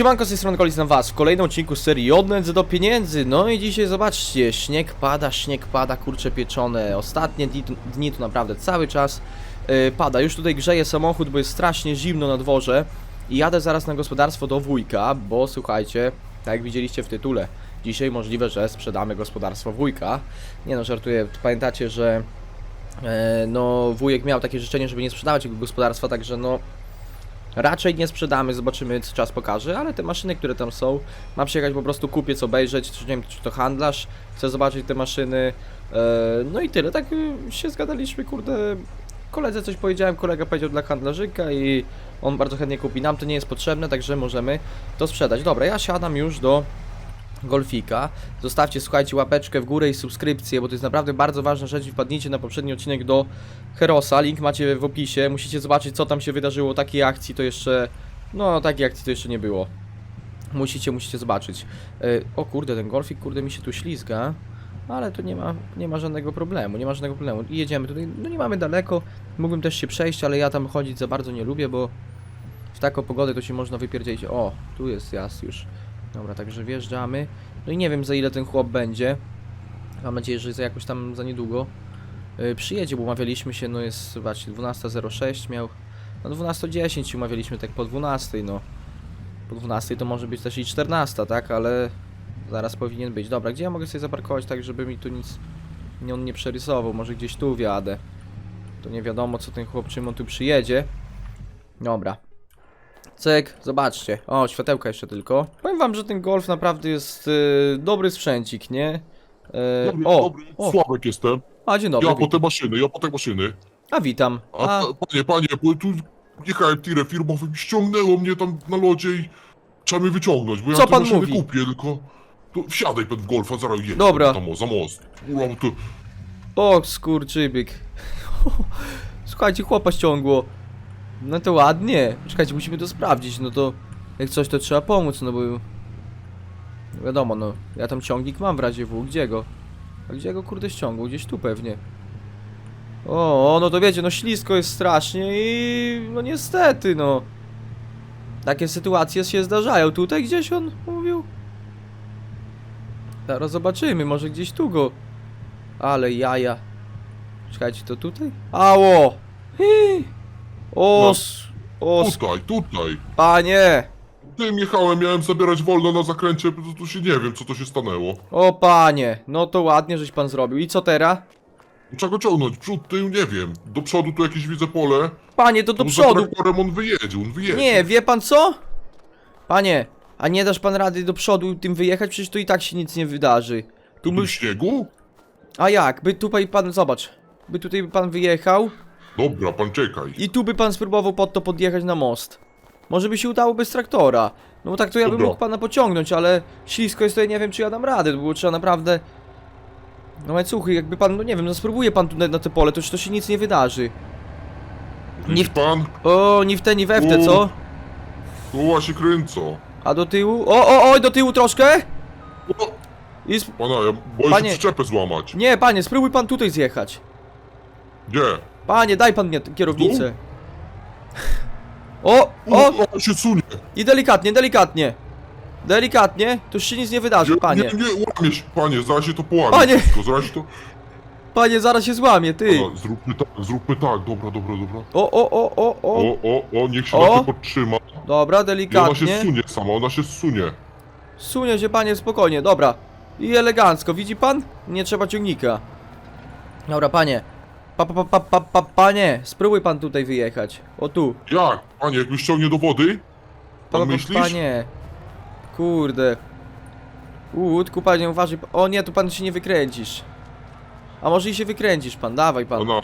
Siemanko, z tej strony Kolis na was w kolejnym odcinku serii Od nędzy do pieniędzy. No i dzisiaj zobaczcie, śnieg pada, śnieg pada, kurcze pieczone. Ostatnie dni, dni to naprawdę cały czas yy, pada. Już tutaj grzeje samochód, bo jest strasznie zimno na dworze. I jadę zaraz na gospodarstwo do wujka, bo słuchajcie, tak jak widzieliście w tytule Dzisiaj możliwe, że sprzedamy gospodarstwo wujka. Nie no, żartuję, pamiętacie, że e, no wujek miał takie życzenie, żeby nie sprzedawać jego gospodarstwa, także no Raczej nie sprzedamy, zobaczymy co czas pokaże, ale te maszyny, które tam są, mam przyjechać po prostu kupić, obejrzeć, czy nie wiem, czy to handlarz, chcę zobaczyć te maszyny, e, no i tyle, tak y, się zgadaliśmy, kurde, koledze coś powiedziałem, kolega powiedział dla handlarzyka i on bardzo chętnie kupi, nam to nie jest potrzebne, także możemy to sprzedać. Dobra, ja siadam już do Golfika. Zostawcie, słuchajcie, łapeczkę w górę i subskrypcję, bo to jest naprawdę bardzo ważna rzecz wpadnijcie na poprzedni odcinek do Herosa, link macie w opisie, musicie zobaczyć co tam się wydarzyło, takiej akcji to jeszcze, no takiej akcji to jeszcze nie było. Musicie, musicie zobaczyć. E, o kurde, ten Golfik, kurde mi się tu ślizga, ale to nie ma, nie ma żadnego problemu, nie ma żadnego problemu. I jedziemy tutaj, no nie mamy daleko, mógłbym też się przejść, ale ja tam chodzić za bardzo nie lubię, bo w taką pogodę to się można wypierdzieć. O, tu jest jas już. Dobra, także wjeżdżamy. No i nie wiem za ile ten chłop będzie. Mam nadzieję, że za jakoś tam za niedługo yy, przyjedzie, bo umawialiśmy się, no jest, zobaczcie, 12.06 miał. No 12.10 się umawialiśmy tak po 12, no. Po 12 to może być też i 14, tak, ale zaraz powinien być. Dobra, gdzie ja mogę sobie zaparkować tak, żeby mi tu nic nie, on nie przerysował? Może gdzieś tu wjadę. To nie wiadomo, co ten chłop, czym on tu przyjedzie. Dobra. Cyk, zobaczcie. O, światełka jeszcze tylko. Powiem wam, że ten Golf naprawdę jest y, dobry sprzęcik, nie? E, Dobry, o, dobry, o, Sławek jestem. a dzień dobry. ja po te maszyny, ja po te maszyny. A witam. A, A, pa- panie, panie, bo tu jechałem tirem firmowym, ściągnęło mnie tam na lodzie i trzeba mnie wyciągnąć, bo ja Co te pan maszyny mówi? kupię, tylko... To wsiadaj pan w golfa, zaraz jedź. Dobra. Tam, o, za most. Bo to... o, skurczybyk. Słuchajcie, chłopa ściągło. No to ładnie. Czekajcie, musimy to sprawdzić, no to jak coś to trzeba pomóc, no bo... Wiadomo, no, ja tam ciągnik mam w razie W, gdzie go? A gdzie go kurde ściągło? Gdzieś tu pewnie. O, no to wiecie, no ślisko jest strasznie i no niestety, no. Takie sytuacje się zdarzają. Tutaj gdzieś on mówił? Zaraz zobaczymy, może gdzieś tu go. Ale jaja. Czekajcie, to tutaj? Ało! Hi. O, No. s- o, s- Tutaj, tutaj. panie! Tym jechałem, miałem zabierać wolno na zakręcie, to, to się nie wiem, co to się stanęło. O, panie! No to ładnie, żeś pan zrobił. I co teraz? Trzeba go ciągnąć, przód, tył, nie wiem. Do przodu tu jakieś widzę pole. Panie, to do Tu za przodu. traktorem on wyjedzie, on wyjedzie. Nie, wie pan co? Panie, a nie dasz pan rady do przodu tym wyjechać? Przecież tu i tak się nic nie wydarzy. Tu Tu my... w śniegu? A jak? By tutaj pan, zobacz. By tutaj pan wyjechał Dobra, pan czekaj. i tu by pan spróbował pod to podjechać na most. Może by się udało bez traktora. No bo tak to ja bym Dobra. mógł pana pociągnąć, ale ślisko jest to ja nie wiem czy ja dam radę, bo trzeba naprawdę... No łańcuchy, jakby pan, no nie wiem, no spróbuje pan tu na, na te pole, to już to się nic nie wydarzy. Widzi pan? O, ni w te, ni we w te, co? Koła się kręcą. A do tyłu? O, o, oj, do tyłu troszkę? O, I sp... pana, ja boję Panie. się przyczepę złamać. Nie, panie, spróbuj pan tutaj zjechać. Nie. Panie, daj pan mnie kierownicę. O, O, o, o, się sunie. i delikatnie, delikatnie. Delikatnie, to już się nic nie wydarzy, Nie, panie. nie, nie, łamie się, panie, zaraz się to połamie Panie. wszystko, zaraz się to... Panie, zaraz się złamie, ty. Zróbmy tak, zróbmy tak, dobra, dobra, dobra. O, o, o, o, o. O, o, o, niech się O. na to podtrzyma. Dobra, I ona się delikatnie. zsunie sama, ona się zsunie. Sunie się, panie, spokojnie, dobra. I elegancko, widzi pan? Nie trzeba ciągnika. Dobra, panie. Pa, pa, pa, pa, pa, panie, spróbuj pan tutaj wyjechać. O tu. Jak? Panie, jak już ciągnie do wody? Pa, Pan pa, myślisz? Panie. Kurde. Łódku, panie, uważaj. O nie, tu pan się nie wykręcisz. A może i się wykręcisz pan, dawaj pan. Ona,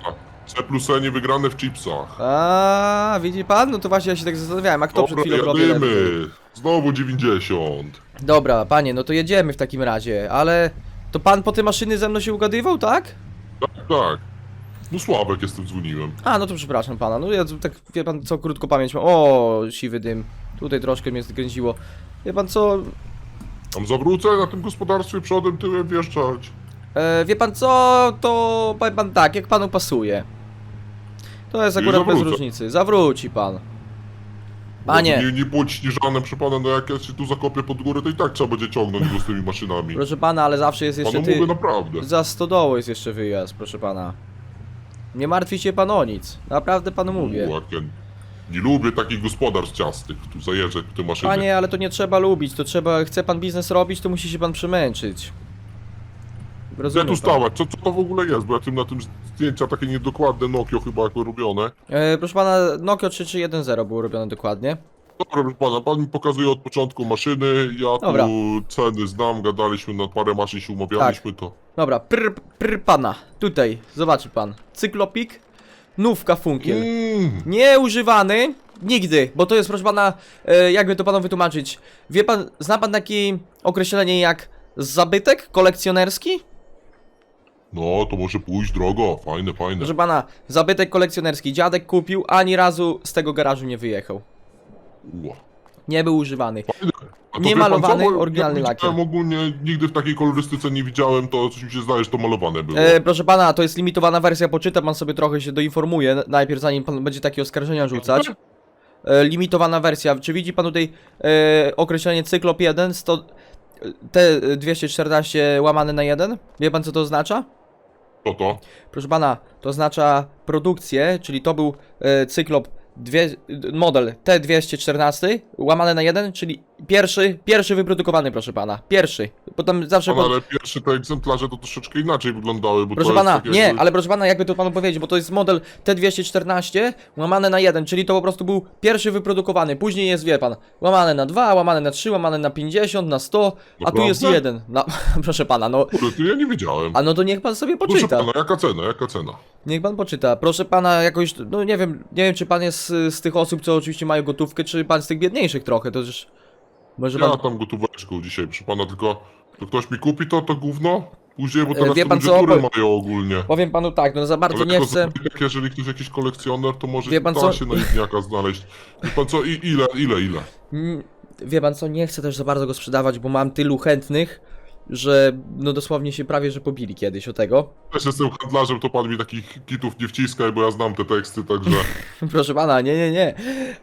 C plus E nie wygrane w chipsach. A, widzi pan? No to właśnie ja się tak zastanawiałem, a kto przed Dobra, chwilą robił jadymy. lepiej? Znowu 90. Dobra, panie, no to jedziemy w takim razie, ale... To pan po te maszyny ze mną się ugadywał, tak? Tak, tak. No Sławek jestem, dzwoniłem. A, no to przepraszam pana, no ja tak, wie pan co, krótko pamięć mam. O, siwy dym. Tutaj troszkę mnie zgręziło. Wie pan co, Tam zawrócę na tym gospodarstwie przodem, tyłem wjeżdżać. E, wie pan co, to powiem pan tak, jak panu pasuje. To jest akurat bez zawrócę. różnicy. Zawróci pan. Panie. No, nie, nie bądź śnieżanem, proszę pana, no jak ja się tu zakopię pod górę, to i tak trzeba będzie ciągnąć go z tymi maszynami. Proszę pana, ale zawsze jest jeszcze Panu ty... mówię naprawdę. Za stodołą jest jeszcze wyjazd, proszę pana. Nie martwi się pan o nic. Naprawdę panu mówię. Ja nie lubię takich gospodarstw ciastych, tu zajeżdżać te maszyny. Panie, ale to nie trzeba lubić, to trzeba... Chce pan biznes robić, to musi się pan przemęczyć. Gdzie Rozumiem tu pan. stawać? Co, co to w ogóle jest? Bo ja tym na tym zdjęcia takie niedokładne Nokio chyba jakby robione. E, proszę pana, Nokia 3310 było robione dokładnie. Dobra, proszę pana, pan mi pokazuje od początku maszyny, ja Dobra. tu ceny znam, gadaliśmy na parę maszyn się umawialiśmy, to... Dobra, prr, prr pana. Tutaj, zobaczy pan. Cyklopik, nówka funkiel. Mm, Nieużywany nigdy, bo to jest, proszę pana, e, jakby to panu wytłumaczyć. Wie pan, zna pan takie określenie jak zabytek kolekcjonerski? no, to może pójść drogo, fajne, fajne. Proszę pana, zabytek kolekcjonerski. Dziadek kupił, ani razu z tego garażu nie wyjechał. Nie był używany. A to Nie wie pan malowany, bo oryginalny ja lakier. widziałem ogólnie, nigdy w takiej kolorystyce nie widziałem, to coś mi się zdaje, że to malowane było. E, proszę pana, to jest limitowana wersja, poczyta pan sobie trochę, się doinformuje, n- najpierw zanim pan będzie takie oskarżenia rzucać. E, limitowana wersja, czy widzi pan tutaj e, określenie cyklop 1, 100, te 214 łamane na 1? Wie pan co to oznacza? Co to? Proszę pana, to oznacza produkcję, czyli to był e, cyklop dwie, model T214 łamane na 1, czyli pierwszy, pierwszy wyprodukowany, proszę pana. Pierwszy. Potem zawsze. Pan, ale pierwsze te egzemplarze to troszeczkę inaczej wyglądały, bo Proszę to jest pana, tak nie, jakby- ale proszę pana, jakby to panu powiedzieć, bo to jest model T214 łamane na 1, czyli to po prostu był pierwszy wyprodukowany. Później jest, wie pan, łamane na 2, łamane na 3, łamane na 50, na 100, a tu jest jeden. No, proszę pana, no. Kurde, to ja nie wiedziałem. A no to niech pan sobie Proszę poczyta. pana, jaka cena, jaka cena? Niech pan poczyta. Proszę pana, jakoś, no nie wiem, nie wiem czy pan jest y, z tych osób, co oczywiście mają gotówkę, czy pan z tych biedniejszych trochę, to też... Może pan... Ja tam gotóweczką dzisiaj, proszę pana, tylko to ktoś mi kupi to, to gówno? Później, bo E, teraz wie to pan ludzie co, bo- mają ogólnie. Powiem panu tak, no za bardzo Ale nie chcę... zabytek, jeżeli ktoś jakiś kolekcjoner, to może Wie pan da co? się na jedniaka znaleźć. Wie pan co, i ile, ile, ile? Mm, Wie pan co, nie chcę też za bardzo go sprzedawać, bo mam tylu chętnych, że no dosłownie się prawie, że pobili kiedyś o tego. Też jestem handlarzem, to pan mi takich kitów nie wciskaj, bo ja znam te teksty, także... Proszę pana, nie, nie, nie.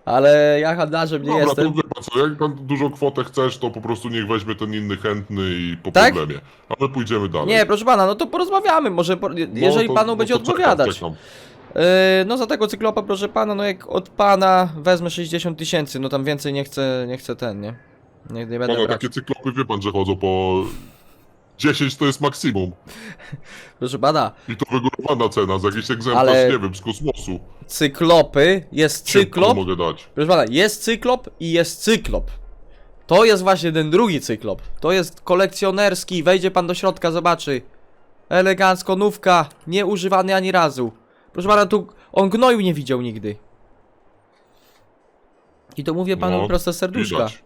Ale ja handlarzem nie Dobra, jestem. to wie pan co, jak pan dużą kwotę chcesz, to po prostu niech weźmie ten inny chętny i po Tak? problemie. A my pójdziemy dalej. Nie, proszę pana, no to porozmawiamy, może po, No, jeżeli to- panu no będzie to czekam, odpowiadać. czekam. Yy, no za tego cyklopa, proszę pana, no jak od pana wezmę 60 tysięcy, no tam więcej nie chcę, nie chcę ten, nie? Nie, nie będę Pana, brać. takie cyklopy wie pan, że chodzą po... 10 to jest maksimum. Proszę pana, I to wygórowana cena, za jakiś egzemplarz, Ale- nie wiem, z kosmosu. cyklopy, jest cyklop, mogę dać? proszę pana, jest cyklop i jest cyklop. To jest właśnie ten drugi cyklop. To jest kolekcjonerski, wejdzie pan do środka, zobaczy. Elegancko, nówka, nieużywany ani razu. Proszę pana, tu on gnoju nie widział nigdy. I to mówię panu No, prosto z serduszka. Widać.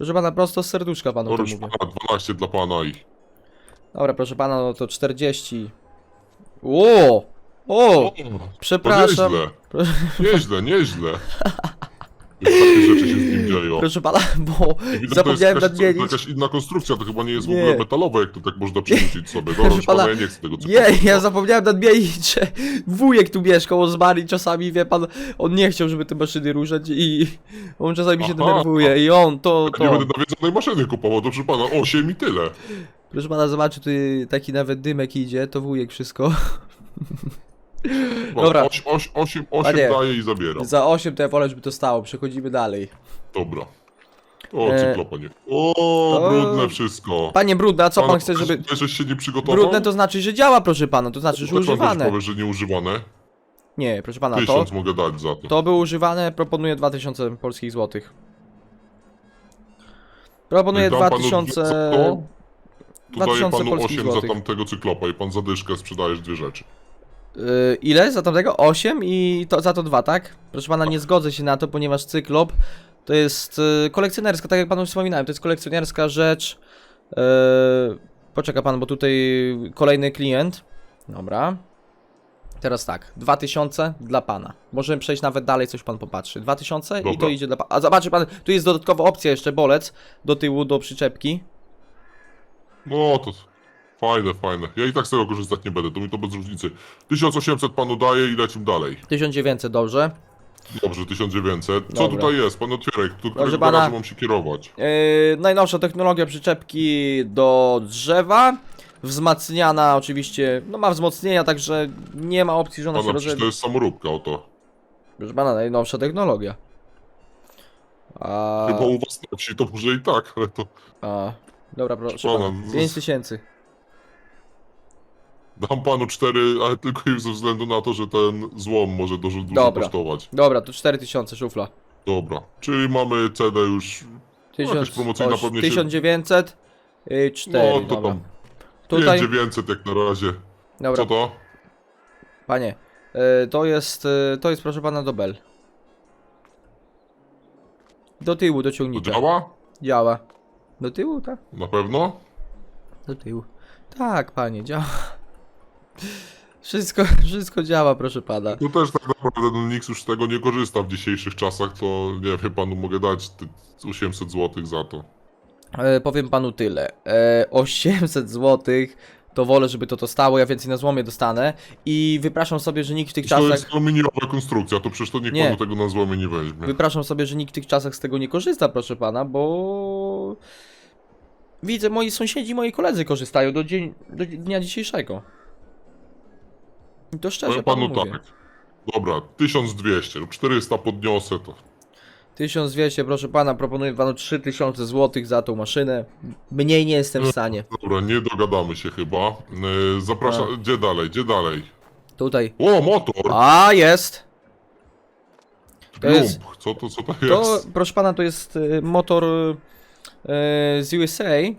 Proszę pana, prosto z serduszka panu to mówię. pana, 12 dla pana i... Dobra, proszę pana, no to 40. O! O! Przepraszam. To nieźle, Proszę, nieźle, nieźle. Takie rzeczy się dzieją. proszę pana, bo widać, zapomniałem to jest jakaś, nadmienić. jakaś inna konstrukcja, to chyba nie jest w Nie. ogóle metalowe, jak to tak można przerzucić sobie. Dobra, proszę pana, pana, ja nie chcę tego Nie, ja zapomniałem nadmienić, że wujek tu mieszkał, on zmarł i czasami, wie pan, on nie chciał, żeby te maszyny ruszać i on czasami się Aha. denerwuje i on to, Ja nie to. będę nawiedzonej maszyny kupował, to proszę pana, 8 i tyle. Proszę pana, zobaczy, tu taki nawet dymek idzie, to wujek wszystko. Dobra. 8, 8, 8, 8 Panie. daję i zabieram. Za 8 to ja wolę, żeby to stało, przechodzimy dalej. Dobra. O, E, cyklopa nie. O, o, brudne wszystko. Panie Brudne, a co pan chce, żeby... Ty, żeś się nie przygotował? Brudne to znaczy, że działa, proszę pana, to znaczy, że Dlaczego używane. powiesz, że nieużywane? Nie, proszę pana, to, Tysiąc mogę dać za to. to było używane, proponuję 2000 polskich złotych. Proponuję Jak dam panu 2000... dwie za to, To daję 2000 panu polskich 8 za złotych. tamtego cyklopa i pan za dyszkę sprzedajesz dwie rzeczy. Yy, ile za tamtego? 8 i to, za to 2, tak? Proszę pana, nie zgodzę się na to, ponieważ cyklop to jest yy, kolekcjonerska, tak jak panu wspominałem, to jest kolekcjonerska rzecz. Yy, poczeka pan, bo tutaj kolejny klient. Dobra. Teraz tak, 2000 dla pana. Możemy przejść nawet dalej, coś pan popatrzy. 2000 i Dobra. to idzie dla pana. A zobaczy pan, tu jest dodatkowa opcja jeszcze, bolec do tyłu, do przyczepki. No to fajne, fajne. Ja i tak z tego korzystać nie będę, to mi to bez różnicy. 1800 panu daję i lecimy dalej. 1900, dobrze. Dobrze, 1900. Co Dobra. tutaj jest? Pan otwieraj, do którego pana. garażu mam się kierować? Yy, najnowsza technologia przyczepki do drzewa. Wzmacniana oczywiście, no ma wzmocnienia, także nie ma opcji, że ona się Pana, przecież to jest samoróbka oto. Proszę pana, najnowsza technologia. A, Chyba u was na wsi to może i tak, ale to a, dobra, proszę Pana, pana. z- 5 tysięcy. Dam panu cztery, ale tylko już ze względu na to, że ten złom może dużo, dużo Dobra. kosztować. Dobra, to 4 tysiące szufla. Dobra, czyli mamy cenę już... Tysiąc, promocyjna oś- pewnie się- 1900, yy, 4, No to dobra. tam Tutaj, 5900 jak na razie. dobra, Co to? panie, yy, to jest, yy, to jest proszę pana do bel. Do tyłu, To ciągnika. działa? Działa. Do tyłu, tak? Na pewno? Do tyłu. Tak, panie, działa. Wszystko, wszystko działa, proszę pana. Tu też tak naprawdę no, nikt już z tego nie korzysta w dzisiejszych czasach, to nie wiem, panu mogę dać ty 800 zł za to. E, powiem panu tyle. E, 800 zł to wolę, żeby to to stało, ja więcej na złomie dostanę. I wypraszam sobie, że nikt w tych To czasach. jest aluminiowa konstrukcja, to przecież to nikt Nie. panu tego na złomie nie weźmie. Wypraszam sobie, że nikt w tych czasach z tego nie korzysta, proszę pana, bo. Widzę, moi sąsiedzi, moi koledzy korzystają do, dzień, do dnia dzisiejszego. To szczerze Powiem panu panu mówię. tak. Dobra, 1200 lub 400 podniosę to. 1200, proszę pana, proponuję panu 3000 zł za tą maszynę. Mniej nie jestem w stanie. Dobra, nie dogadamy się chyba. Yy, zapraszam, Tak. gdzie dalej, gdzie dalej? Tutaj. O, motor! A, jest! to jest- Co to, co to To, jest? proszę pana, to jest y, motor y, z USA. y,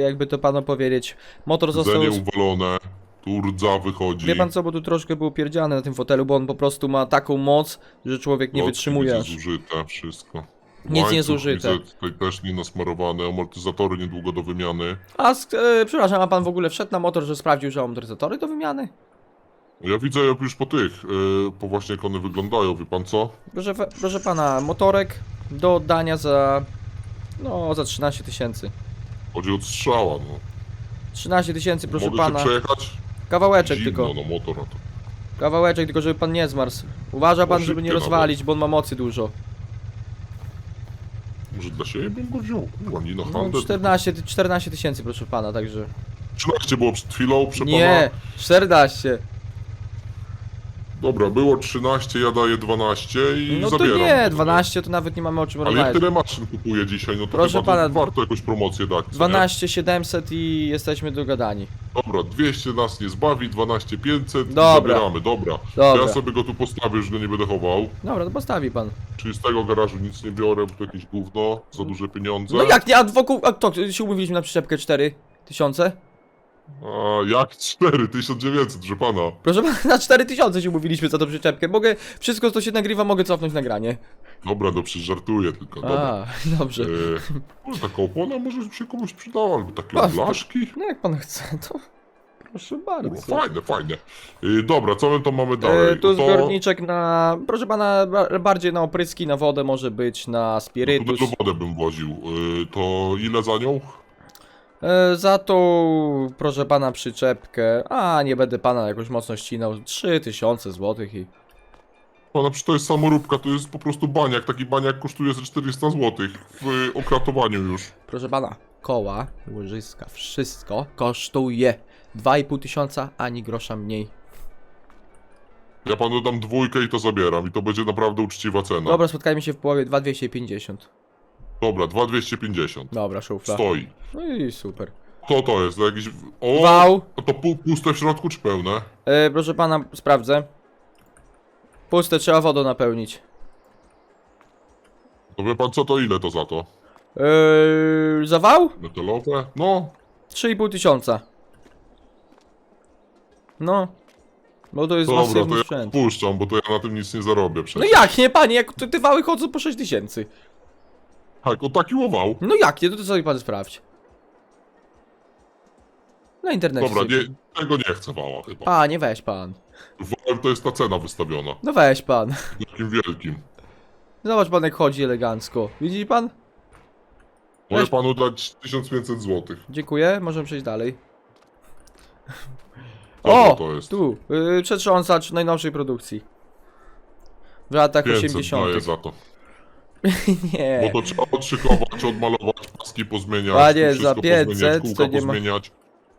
jakby to panu powiedzieć. Motor został. Zenie uwalone, tu rdza wychodzi. Wie pan co, bo tu troszkę był pierdziany na tym fotelu, bo on po prostu ma taką moc, że człowiek nie wytrzymuje. widzę aż. zużyte, wszystko. Nic nie zużyte. Widzę, tutaj też nie nasmarowane, amortyzatory niedługo do wymiany. A, sk- e, przepraszam, a pan w ogóle wszedł na motor, że sprawdził, że amortyzatory do wymiany? Ja widzę jak już po tych, yy, po właśnie jak one wyglądają, wie pan co? Proszę, fa- proszę pana, motorek do oddania za. No, za 13 tysięcy. Chodzi od strzała, no. 13 tysięcy, proszę Mogę pana. się przejechać? Kawałeczek Zimno, tylko. no motor to. Kawałeczek, tylko żeby pan nie zmarzł. Uważa pan, żeby nie szybkie rozwalić, bo on ma mocy dużo. Może dla siebie bym go wziął? Kurwa, nie na No, handel. 14 ty- 14 tysięcy, proszę pana, także. 13 było przed chwilą, proszę Nie, pana. 14. Dobra, było 13, ja daję 12 i No to zabieram. nie, 12 to nawet nie mamy o czym Ale jak rozmawiać. tyle maszyn kupuję dzisiaj, no to Proszę chyba pana, to warto jakąś promocję dać. co nie? 12 700 i jesteśmy dogadani. Dobra, 200 nas nie zbawi, 12 500 i Dobra. zabieramy, dobra. Dobra. Ja sobie go tu postawię, już go nie będę chował. Dobra, to postawi pan. Czyli z tego garażu nic nie biorę, bo to jakieś gówno, za duże pieniądze. No jak nie, a wokół, a to się umówiliśmy na przyczepkę 4 tysiące? A jak 4, 1900, że pana. Proszę pana, na 4 tysiące się umówiliśmy za tą przyczepkę. Mogę, wszystko co się nagrywa, mogę cofnąć nagranie. Dobra, no przecież żartuję tylko, dobra. A, dobrze. E, no, taka opona może się komuś przydała, albo takie blaszki. No jak pan chce, to proszę Kurwa, bardzo. fajne, fajne. E, dobra, co my to mamy dalej? E, tu No to, zbiorniczek na, proszę pana, ba- bardziej na opryski, na wodę może być, na no spirytus. to do wodę bym woził. E, to ile za nią? E, za tą, proszę pana, przyczepkę, a nie będę pana jakoś mocno ścinał, 3000 złotych i... Pana, przecież to jest samoróbka, to jest po prostu baniak. Taki baniak kosztuje ze 400 zł w okratowaniu już. Proszę pana, koła, łożyska, wszystko kosztuje 2,5 tysiąca, ani grosza mniej. Ja panu dam dwójkę i to zabieram. I to będzie naprawdę uczciwa cena. Dobra, spotkajmy się w połowie, 2,250. Dobra 2,250. Dobra, szufla. Stoi. No i super. To to jest, to jakiś... O! Wał, A to puste w środku czy pełne? e, proszę pana, sprawdzę. Puste, trzeba wodą napełnić. To wie pan co, to ile to za to? Eee, zawał? Metalowe? No, 3,5 tysiąca. No. Bo to jest dobra, to masywny ja sprzęt. puszczam, bo to ja na tym nic nie zarobię No przecież. jak nie, panie, jak te te wały chodzą po 6 tysięcy. Tak, o taki łował. No jak nie, to, to sobie pan sprawdź. Na internecie Dobra, sobie... nie, tego nie chcę wała chyba. Panie, weź pan. Wałem to jest ta cena wystawiona. No weź pan. Takim wielkim. Zobacz pan jak chodzi elegancko. Widzi pan? Mogę Weź- panu dać 1500 zł. Dziękuję, możemy przejść dalej. O! O! to jest. Tu, yy, przetrząsacz najnowszej produkcji. W latach 500 80. daję za to. Nie. Bo to trzeba odszykować, odmalować, paski pozmieniać, Panie, tu wszystko za 500 pozmieniać, kółka to nie ma- pozmieniać.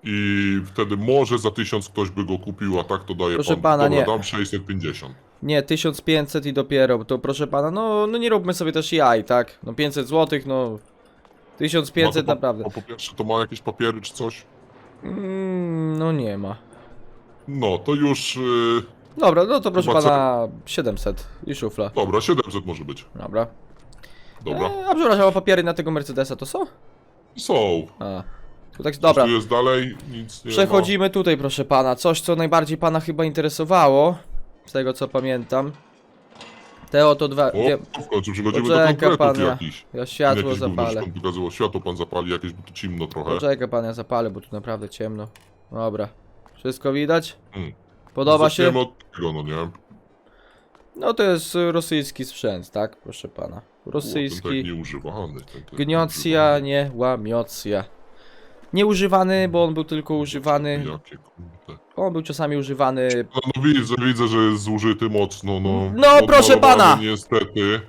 I wtedy może za 1000 ktoś by go kupił, a tak to daje Proszę pan. pana, Dobra, nie. dam 650. Nie, 1500 i dopiero, to proszę pana, no, no nie róbmy sobie też jaj, tak? No 500 zł, no... 1500 Ma to po- naprawdę. Po, po pierwsze, to ma jakieś papiery czy coś? Mm, no nie ma. No, to już... Yy, Dobra, no to proszę Chyba co- pana 700 i szufla. dobra, 700 może być. Dobra. Dobra. E, a przepraszam, a papiery na tego Mercedesa to są? Są. A. To tak, dobra. Tu jest dalej, nic nie Przechodzimy tutaj, proszę pana. Coś, co najbardziej pana chyba interesowało. Z tego co pamiętam. Te oto dwa. ma. Wie, O, w końcu przechodzimy do Poczeka konkretów pan, ja- jakichś. ja światło Jakieś zapalę. pan pokazywał. Światło pan zapali jakieś, bo tu ciemno trochę. Poczekaj pan, ja zapalę, bo tu naprawdę ciemno. Dobra. Wszystko widać? Mm. Podoba się? Zaczniemy od tego, no nie? No to jest rosyjski sprzęt, tak? Proszę pana. Ten tak Rosyjski. nieużywany. Ten, ten Gniocja, nie łamiocja. Nieużywany, bo on był tylko używany. Jakie kurde. On był czasami używany. No, no widzę, widzę, że jest zużyty mocno, no. No, proszę Odmalowany pana! Niestety.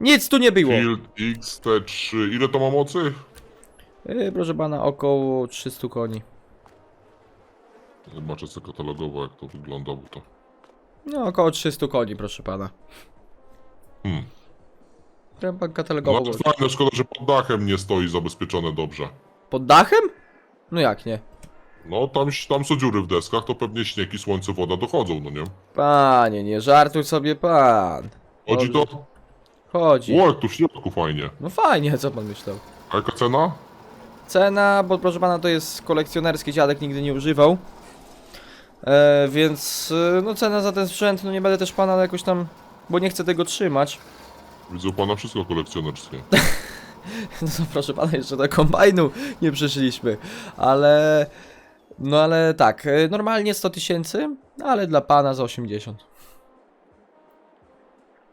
Nic tu nie było. Field XT3. Ile to ma mocy? Yy, proszę pana, około 300 koni. Zobaczę sobie katalogowo, jak to wygląda, bo to... No, około 300 koni, proszę pana. Hmm. Ten pan No katalogowo. to fajne, szkoda, że pod dachem nie stoi zabezpieczone dobrze. Pod dachem? No jak nie? No, tam, tam są dziury w deskach, to pewnie śnieg i słońce, woda dochodzą, no nie? Panie, nie żartuj sobie pan. Chodzi to... Chodzi. O, jak tu w środku fajnie. No fajnie, co pan myślał? A jaka cena? Cena, bo proszę pana, to jest kolekcjonerski dziadek, nigdy nie używał. E, więc, e, no cena za ten sprzęt, no nie będę też pana jakoś tam, bo nie chcę tego trzymać. Widzę u pana wszystko kolekcjonerskie. No proszę pana, jeszcze do kombajnu nie przyszliśmy, ale... No ale tak, e, normalnie 100 tysięcy, ale dla pana za 80.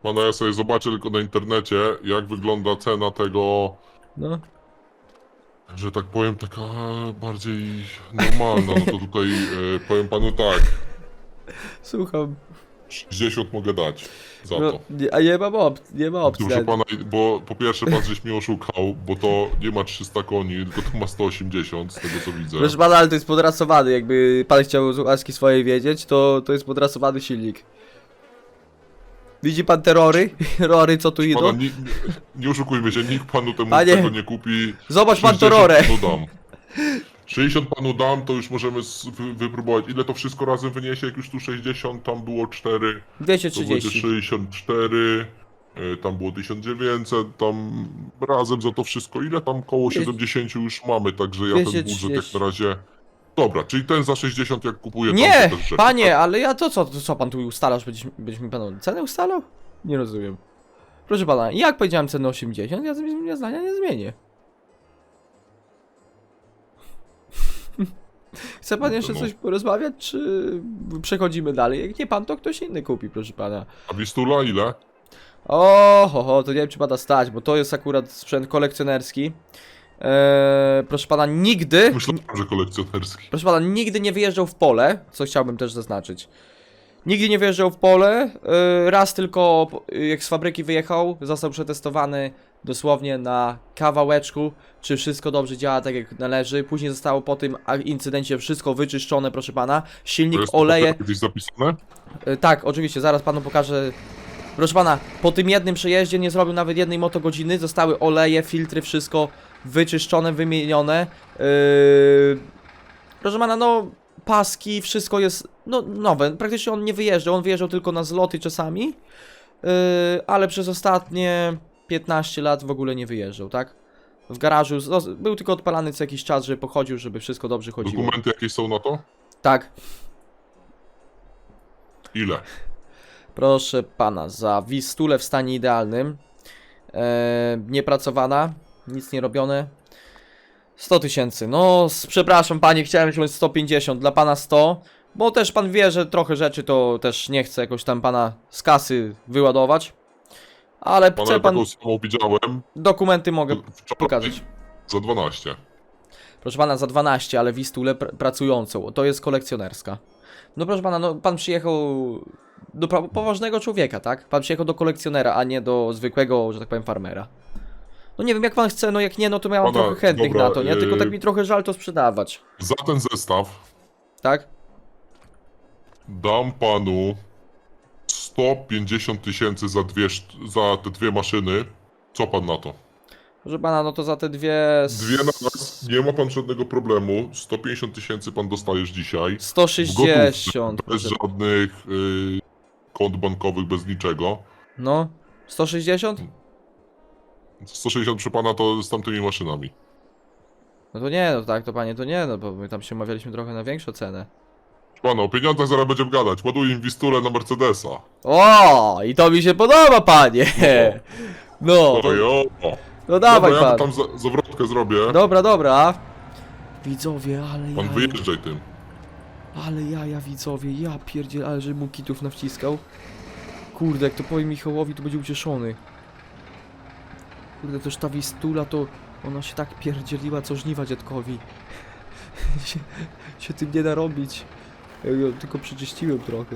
Pana, ja sobie zobaczę tylko na internecie, jak wygląda cena tego, No, że tak powiem, taka bardziej normalna. No to tutaj e, powiem panu tak, słucham. 60 mogę dać za No, to. nie, a nie mam op nie ma opcji. Proszę pana, bo po pierwsze pan żeś mnie oszukał, bo to nie ma 300 koni, tylko to ma 180, z tego co widzę. Proszę pana, ale to jest podrasowany, jakby pan chciał z łaski swojej wiedzieć, to, to jest podrasowany silnik. Widzi pan te rory? Rory, co tu Pana, idą? nie, nie, nie oszukujmy się, nikt panu temu Panie, tego nie kupi. Zobacz pan to 60 rorę. panu dam. 60 panu dam, to już możemy s- wy, wypróbować. Ile to wszystko razem wyniesie? Jak już tu 60, tam było 4, to będzie 230. 64, y, tam było 1900, tam razem za to wszystko. Ile tam koło Dwieście- 70 już mamy, także ja ten budżet 230. jak na razie... Dobra, czyli ten za 60 jak kupuję, Nie, tam rzeczy, panie, tak? ale ja to co, to co pan tu ustalasz? Będziesz, będziesz mi panu cenę ustalał? Nie rozumiem. Proszę pana, jak powiedziałem cenę 80, ja, ja zdania nie zmienię. Chce pan No jeszcze no. coś porozmawiać, czy przechodzimy dalej? Jak nie pan, to ktoś inny kupi, proszę pana. A Wistula ile? O, ho, ho, to nie wiem czy pada stać, bo to jest akurat sprzęt kolekcjonerski. Eee, proszę pana, nigdy, Myślałem, że kolekcjonerski. proszę pana, nigdy nie wyjeżdżał w pole, co chciałbym też zaznaczyć. Nigdy nie wyjeżdżał w pole, eee, raz tylko po- jak z fabryki wyjechał, został przetestowany dosłownie na kawałeczku, czy wszystko dobrze działa tak jak należy. Później zostało po tym incydencie wszystko wyczyszczone, proszę pana. To Silnik jest oleje, gdzieś zapisane? E, Tak, oczywiście, zaraz panu pokażę. Proszę pana, po tym jednym przejeździe nie zrobił nawet jednej motogodziny, zostały oleje, filtry, wszystko wyczyszczone, wymienione. Yy... Proszę pana, no paski, wszystko jest no, nowe. Praktycznie on nie wyjeżdżał, on wyjeżdżał tylko na zloty czasami, yy, ale przez ostatnie 15 lat w ogóle nie wyjeżdżał, tak? W garażu zos- był tylko odpalany co jakiś czas, żeby pochodził, żeby wszystko dobrze chodziło. Dokumenty jakieś są na to? Tak, Ile? Proszę pana, za Wistulę w stanie idealnym, e, niepracowana, nic nie robione, 100 tysięcy. No, przepraszam panie, chciałem wziąć 150, dla pana 100, bo też pan wie, że trochę rzeczy to też nie chcę jakoś tam pana z kasy wyładować, ale Pana chce pan, taką samą widziałem. dokumenty mogę wczoraj pokazać. Za 12. Proszę pana, za 12, ale Wistulę pr pracującą, to jest kolekcjonerska. No proszę pana, no pan przyjechał do poważnego człowieka, tak? Pan przyjechał do kolekcjonera, a nie do zwykłego, że tak powiem, farmera. No nie wiem, jak pan chce, no jak nie, no to Pana, trochę chętnych dobra, na to, nie? Tylko yy, tak mi trochę żal to sprzedawać, Za ten zestaw tak? dam panu 150 tysięcy za, dwie, szt- za te dwie maszyny. Co pan na to? Proszę pana, no to za te dwie... s- Dwie na raz, nie ma pan żadnego problemu. 150 tysięcy pan dostajesz dzisiaj. 160. Bez proszę. żadnych y, kont bankowych, bez niczego. No, 160? 160 przy pana to z tamtymi maszynami. No to nie, no tak, to panie, to nie, no bo my tam się umawialiśmy trochę na większą cenę. Pana, o pieniądzach zaraz będziemy gadać. Ładuj im wistulę na Mercedesa. O, i to mi się podoba, panie! No, Oj, o. no dawaj Dobra, ja pan. tam za, zawrotkę zrobię. Dobra, dobra. Widzowie, ale Pan ja, wyjeżdżaj tym. ale ja, ja widzowie, ja pierdziel, ale że mu kitów nawciskał. Kurde, jak to powie Michałowi, to będzie ucieszony. Kurde, też ta Wistula to, ona się tak pierdzieliła, co żniwa dziadkowi. się, się tym nie da robić. Ja ją tylko przeczyściłem trochę.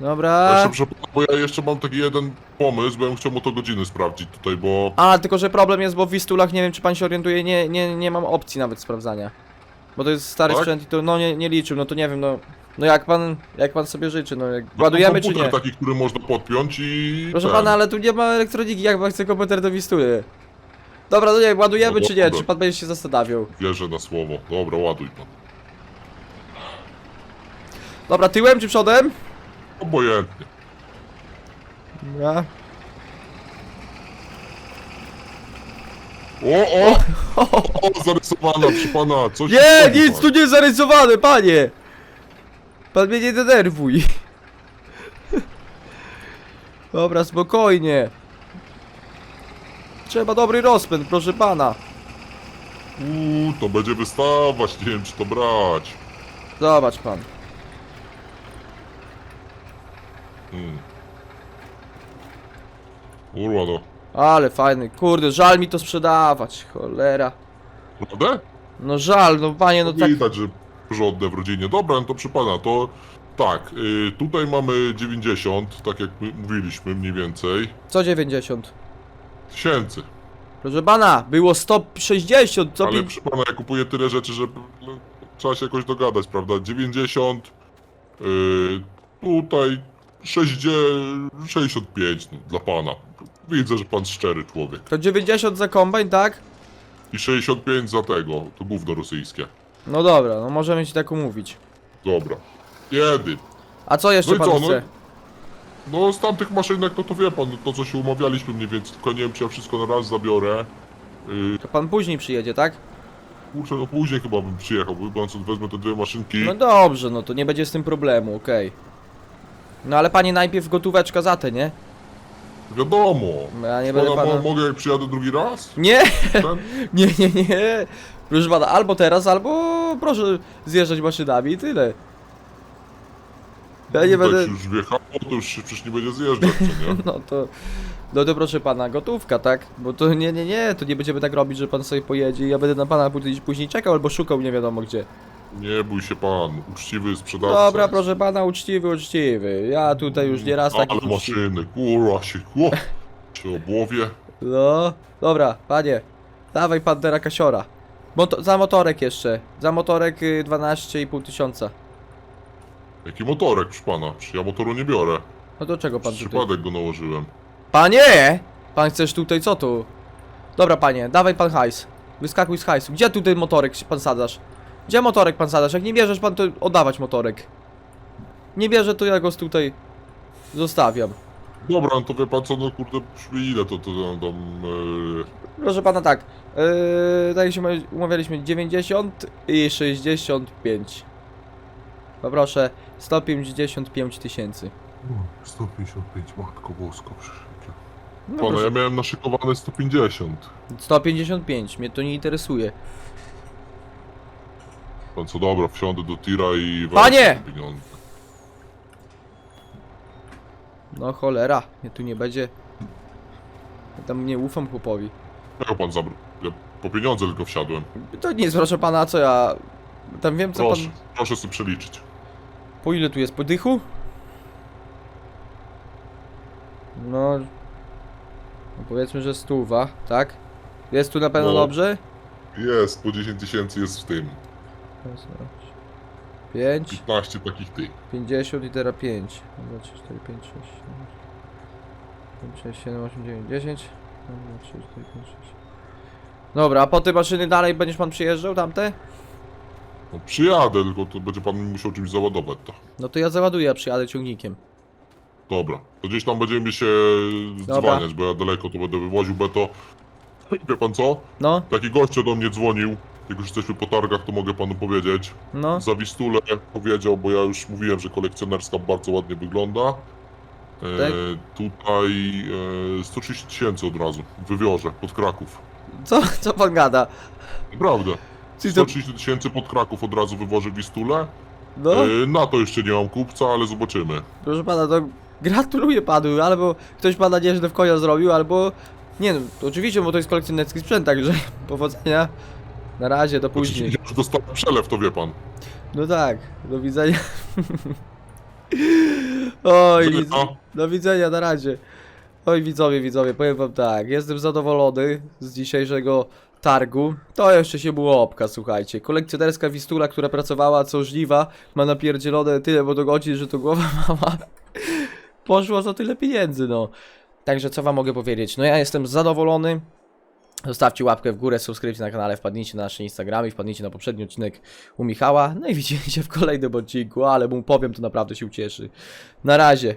Dobra. Bo ja jeszcze mam taki jeden pomysł, bo ja bym chciał motogodziny sprawdzić tutaj, bo... A, tylko że problem jest, bo w Wistulach, nie wiem czy pan się orientuje, nie, nie, nie mam opcji nawet sprawdzania. Bo to jest stary Tak? sprzęt i to, no nie, nie liczył, no to nie wiem, no... No jak pan, jak pan sobie życzy, no jak ładujemy czy komputer nie? taki, który można podpiąć i... Proszę ten. pana, ale tu nie ma elektroniki, jak pan chce komputer do Wistuly? Dobra, no nie, ładujemy No czy nie, dobra. czy pan będzie się zastanawiał? Wierzę na słowo. Dobra, ładuj pan. Dobra, tyłem czy przodem? Obojętnie. Dobra. O, o! O, zarysowana przy pana, coś Nie, nic tu nie zarysowane, panie! Pan mnie nie denerwuj. Dobra, spokojnie. Trzeba dobry rozpęd, proszę pana. Uuu, to będzie wystawać, nie wiem czy to brać. Zobacz pan. Hmm. Kurwa no. Ale fajny, kurde, żal mi to sprzedawać, cholera. Prawda? No żal, no panie, no tak... Widać, że porządne w rodzinie. Dobra, no to przy pana, to tak, y, tutaj mamy 90, tak jak my mówiliśmy mniej więcej, Co 90? tysięcy. Proszę pana, było 160, co Ale pi... przy pana, ja kupuję tyle rzeczy, że no, trzeba się jakoś dogadać, prawda? 90, y, tutaj 60, 65 no, dla pana. Widzę, że pan szczery człowiek. To 90 za kombajn, tak? I 65 za tego, to gówno rosyjskie. No dobra, no możemy ci tak umówić. Dobra. Kiedy? A co jeszcze No i pan co, no? chce? No z tamtych maszynek, no to wie pan, no to co się umawialiśmy mniej więcej, tylko nie wiem czy ja wszystko na raz zabiorę. Yy, To pan później przyjedzie, tak? kurczę, no później chyba bym przyjechał, bo chyba co wezmę te dwie maszynki. No dobrze, no to nie będzie z tym problemu, okej. No ale panie najpierw gotóweczka za te, nie? Wiadomo. No Ja nie będę pana... mo mogę jak przyjadę drugi raz? Nie, Ten? nie, nie, nie. Proszę pana, albo teraz, albo proszę zjeżdżać maszynami i tyle. Ja nie Jak będę... się już wjechało, to już się przecież nie będzie zjeżdżać, co nie? No to... No to proszę pana, gotówka, tak? Bo to nie, nie, nie, to nie będziemy tak robić, że pan sobie pojedzie i ja będę na pana później, później czekał albo szukał nie wiadomo gdzie. Nie bój się pan, uczciwy sprzedawca. Dobra, proszę pana, uczciwy, uczciwy. Ja tutaj już nie raz Ale taki uczciwy. maszyny, kurwa się, o, się obłowie. No, dobra, panie. Dawaj pan teraz kasiora. Moto za motorek jeszcze. Za motorek y, 12,5 tysiąca. Jaki motorek, proszę pana? Przecież ja motoru nie biorę. No do czego pan Przez tutaj? przypadek go nałożyłem. Panie! Pan chcesz tutaj co tu? Dobra panie, dawaj pan hajs. Wyskakuj z hajsu. Gdzie tutaj motorek się pan sadzasz? Gdzie motorek pan sadzasz? Jak nie bierzesz pan, to oddawać motorek. Nie bierze, to ja go tutaj zostawiam. Dobra, no to wie pan co, no kurde, ile to, to tam, tam yy, Proszę pana tak, yy, tak jak się umawialiśmy 90 i 65. Poproszę 155 tysięcy. 155, matko bosko, przecież. No Pana, proszę, ja miałem naszykowane 150. 155, mnie to nie interesuje. Pan co, dobra, wsiądę do tira i... Panie! wezmę te pieniądze. No cholera, mnie tu nie będzie. Ja tam nie ufam chłopowi. Jak pan zabrał? Ja po pieniądze tylko wsiadłem. To nic, proszę pana, co ja... Tam wiem co Proszę, pan... proszę sobie przeliczyć. Po ile tu jest? Po dychu? No, no powiedzmy, że stuwa, tak? Jest tu na pewno No. dobrze? Jest, po 10 tysięcy jest w tym. 5, 15 takich tych. 50 i teraz 5. 2, 3, 4, 5, 6, 7, 6, 7, 8, 9, 10. 2, 3, 4, 5, 6. Dobra, a po te maszyny dalej będziesz pan przyjeżdżał tamte? No przyjadę, tylko to będzie pan musiał czymś załadować to. No to ja załaduję, ja przyjadę ciągnikiem. Dobra, to gdzieś tam będziemy się Dobra. dzwaniać, bo ja daleko to będę wywoził, bo to... Wie pan co? No, Taki goście do mnie dzwonił, jak już jesteśmy po targach, to mogę panu powiedzieć. no. Za Wistulę powiedział, bo ja już mówiłem, że kolekcjonerska bardzo ładnie wygląda. E, Tak? Tutaj e, 130 tysięcy od razu wywiozę pod Kraków. Co, co pan gada? Naprawdę. Ty to, 130 tysięcy pod Kraków od razu wywożę Wistulę. no, E, na to jeszcze nie mam kupca, ale zobaczymy. proszę pana, to gratuluję panu, albo ktoś pana nieźle w konia zrobił, albo... Nie no, to oczywiście, bo to jest kolekcjonerski sprzęt, także powodzenia. Na razie, do później. Ja już dostałem przelew, to wie pan. No tak, do widzenia. Oj, widz... to- do widzenia, na razie. Oj, widzowie, widzowie, powiem wam tak, jestem zadowolony z dzisiejszego targu. To jeszcze się było opka, słuchajcie. Kolekcjonerska Wistula, która pracowała co żniwa, ma napierdzielone tyle wodogodzin, że to głowa mama. Poszło za tyle pieniędzy, no. Także co wam mogę powiedzieć? No ja jestem zadowolony. Zostawcie łapkę w górę, subskrypcję na kanale, wpadnijcie na nasze Instagramy, wpadnijcie na poprzedni odcinek u Michała. No i widzimy się w kolejnym odcinku, ale mu powiem, to naprawdę się ucieszy. Na razie.